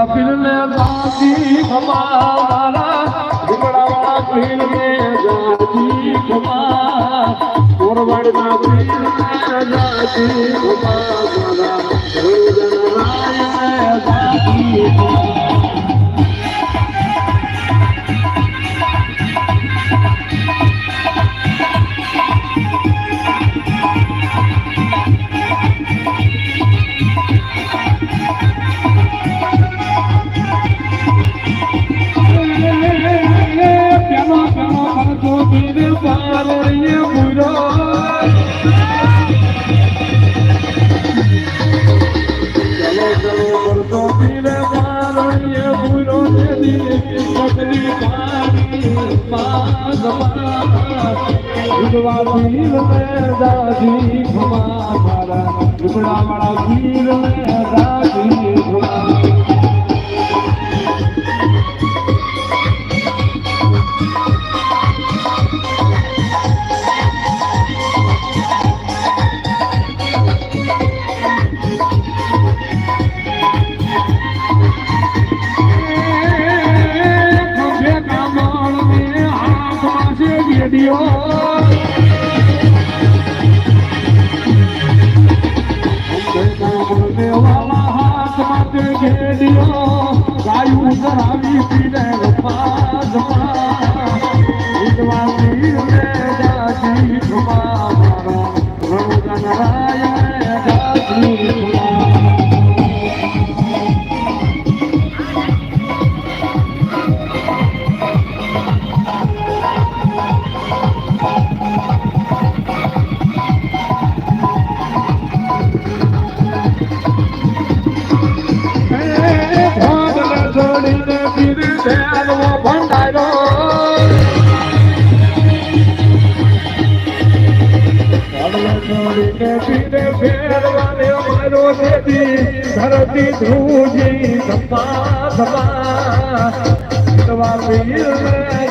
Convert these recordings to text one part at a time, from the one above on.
ખમ્મા પીરને દાદી ખમ્મા મારા ઝુંપડાવાળા પીરને દાદી ખમ્મા કોરવાડના પીરને દાદી ખમ્મા મારા રોજન રાય પારોળીએ પૂરો દેદી વીર મે દાદી ગાયું ચરાવી પીને દાસી ખમા મારા. રણુજન દયાલવો ભંડારો. દેદી, ધરતી ધ્રુજી ધમા ધમા. વિધવા પીરને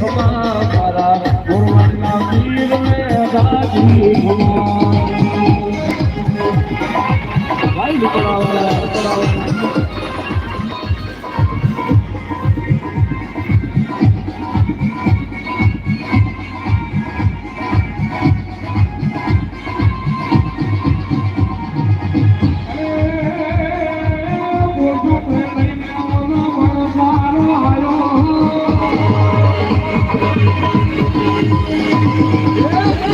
ખમા મારા.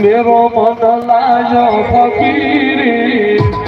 मेरो मन लायो फकीरी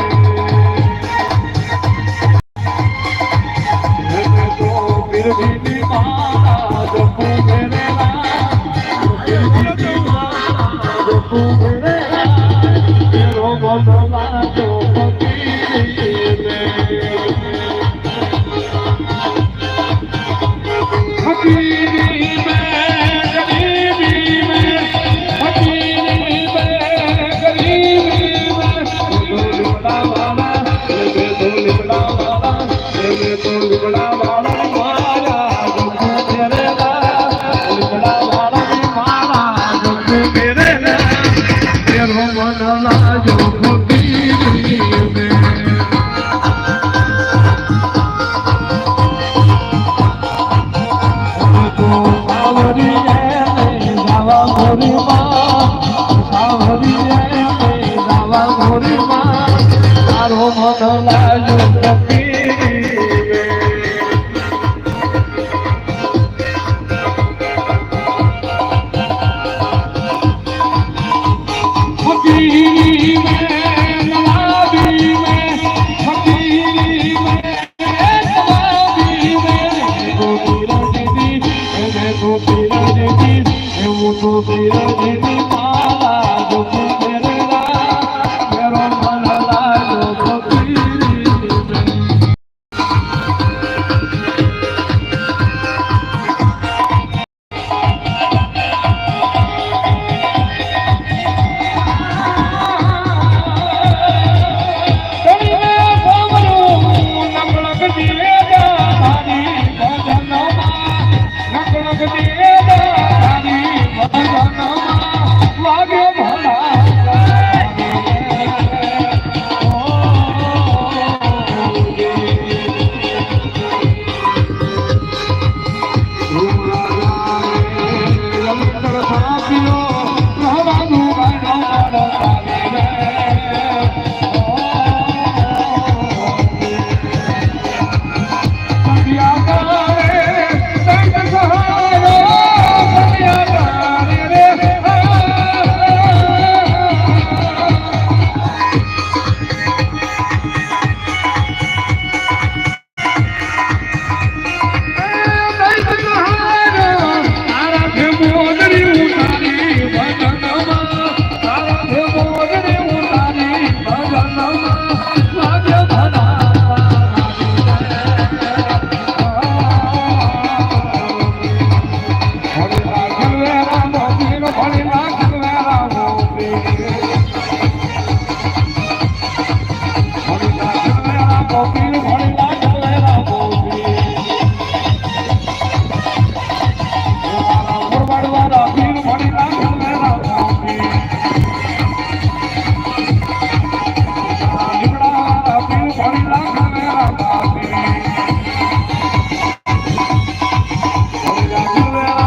લાગે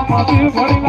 મોરા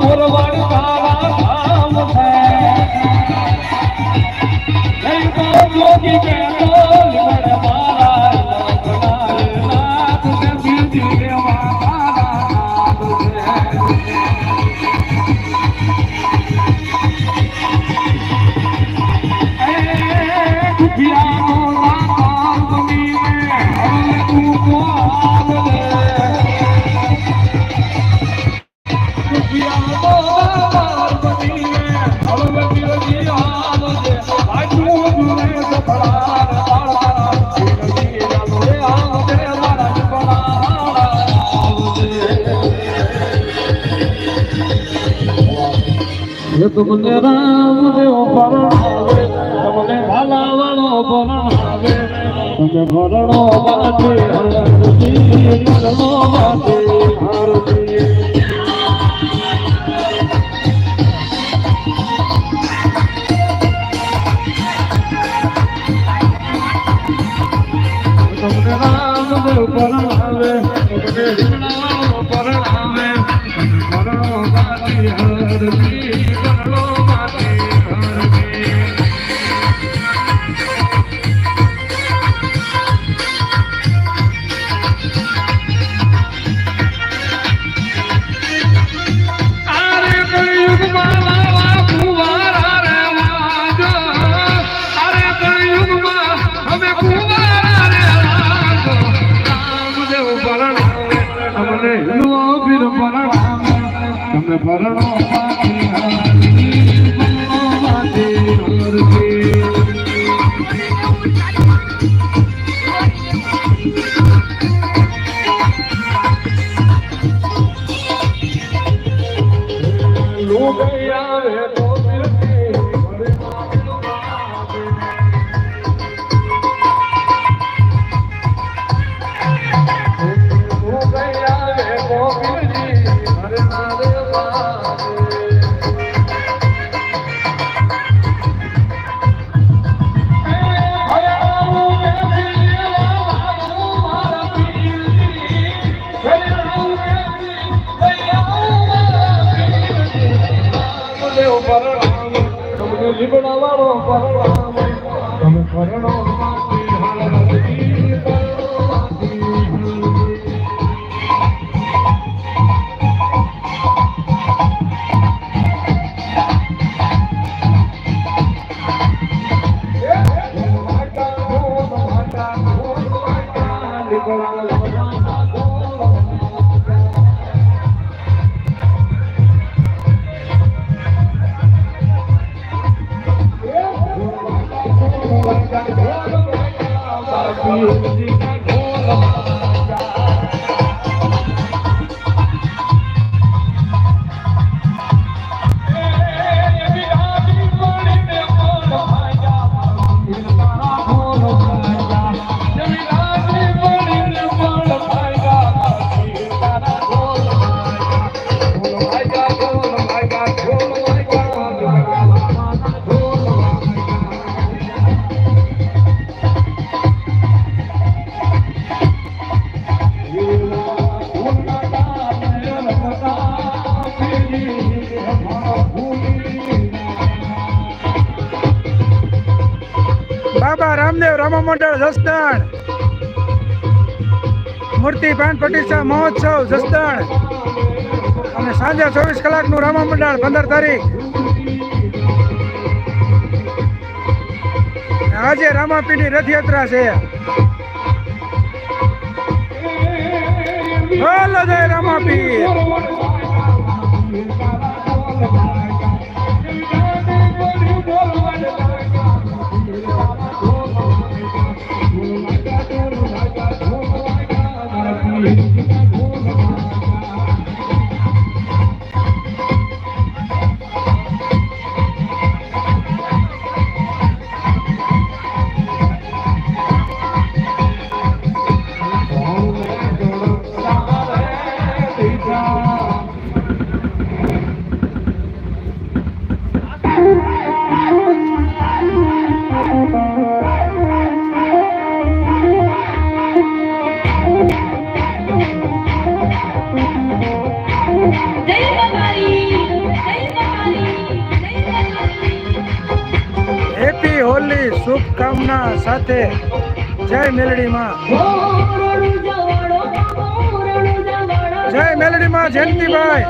મોરવાડ તારા ધામ છે નહીં તો મોગી કે તમને રામ દેવો પરણાવે તમને ભાલા વાળો પરણાવે તમે ભરણો માટે તમને રામ દેવ પરણાવે તમને ભરણો માટે મંડળ જસદણ. મૂર્તિ પાન પ્રતિષ્ઠા મહોત્સવ જસદણ. અને સાંજે ચોવીસ કલાકનું રામા મંડળ, પંદર તારીખ. આજે રામાપીની રથયાત્રા છે. બોલો જય રામાપીર હેપી હોલી શુભકામના સાથે જય મેલડીમાં. જય મેલડીમાં, જયંતિભાઈ.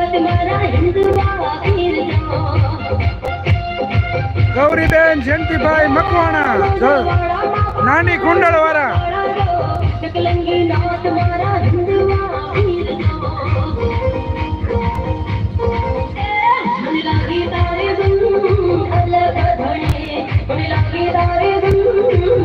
ગૌરીબેન, જયંતિભાઈ, મકવાણા નાની કુંડળ વાળા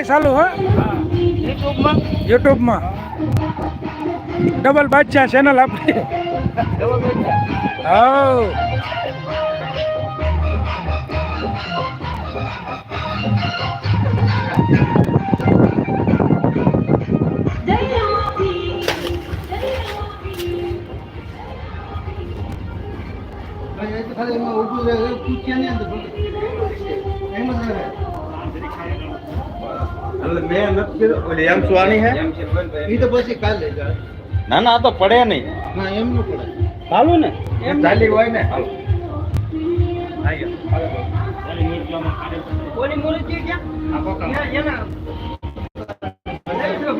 મંદિરે આપણે લાઈવ ચાલુ હો યુટ્યુબમાં ડબલ બાદશાહ ચેનલ આપણી હા જય રામજી જય રામજી એટલે મેં નથી કીધું. ઓલી એમ સુવાની હે? એ તો પછી કાલે ના ના આ તો પડે નહીં. ના એમ ન પડે. ચાલુ ને? એમ ચાલી હોય ને.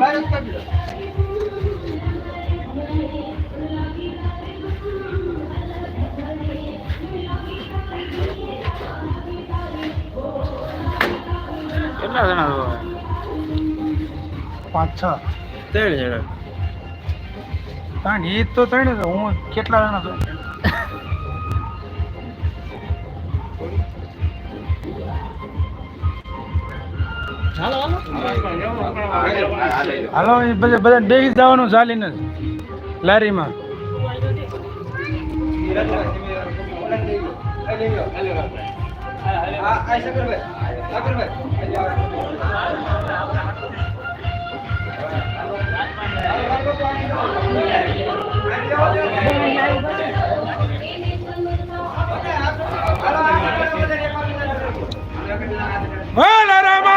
બહાર જ કાઢી કેટલા જણા પાંચ છ. ત્રણ જણા. ત્રણ એ તો ત્રણ જ. હું કેટલા જણા છું? હાલો બધા બેસી જવાનું ચાલીને જ. લારીમાં. બોલ રમા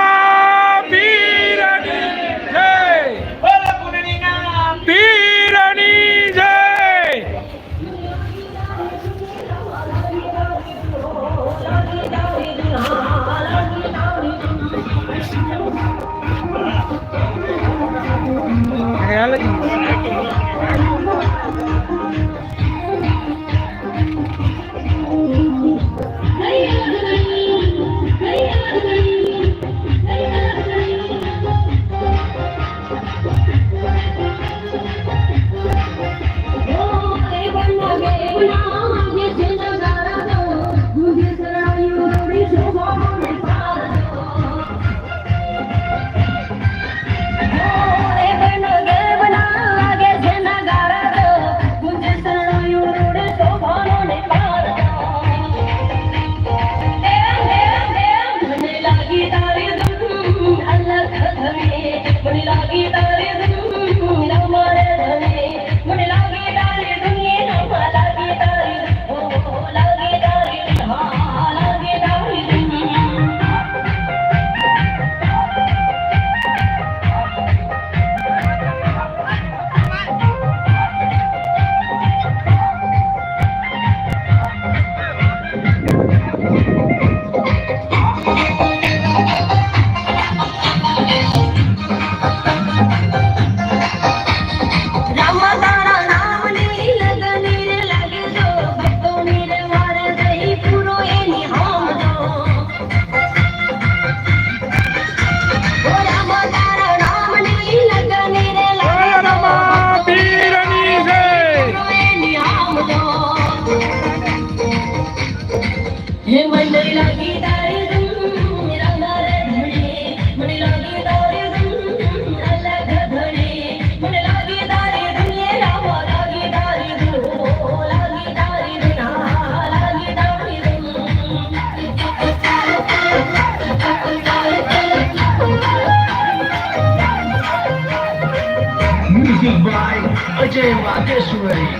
by Ajay